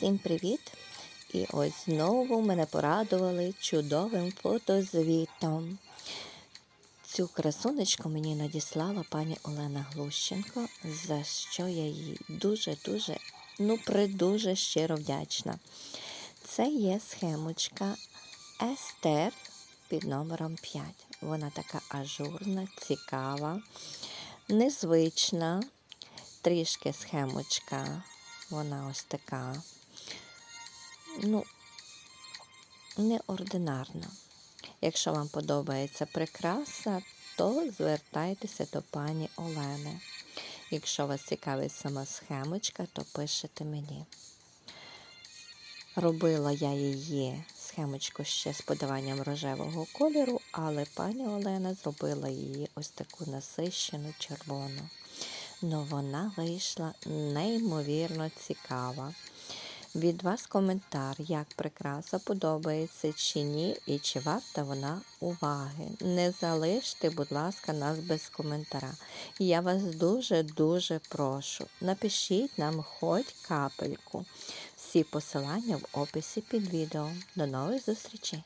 Всім привіт! І ось знову мене порадували чудовим фотозвітом. Цю красунечку мені надіслала пані Олена Глущенко, за що я їй дуже-дуже, ну придуже щиро вдячна. Це є схемочка Естер під номером 5. Вона така ажурна, цікава, незвична, трішки схемочка. Вона ось така ну, неординарна. Якщо вам подобається прикраса, то звертайтеся до пані Олени. Якщо вас цікавить сама схемочка, то пишете мені. Робила я її схемочку ще з подаванням рожевого кольору, але пані Олена зробила її ось таку насищену червону. Ну вона вийшла неймовірно цікава. Від вас коментар, як прикраса подобається чи ні, і чи варта вона уваги. Не залиште, будь ласка, нас без коментара. Я вас дуже-дуже прошу. Напишіть нам хоч капельку. Всі посилання в описі під відео. До нових зустрічей!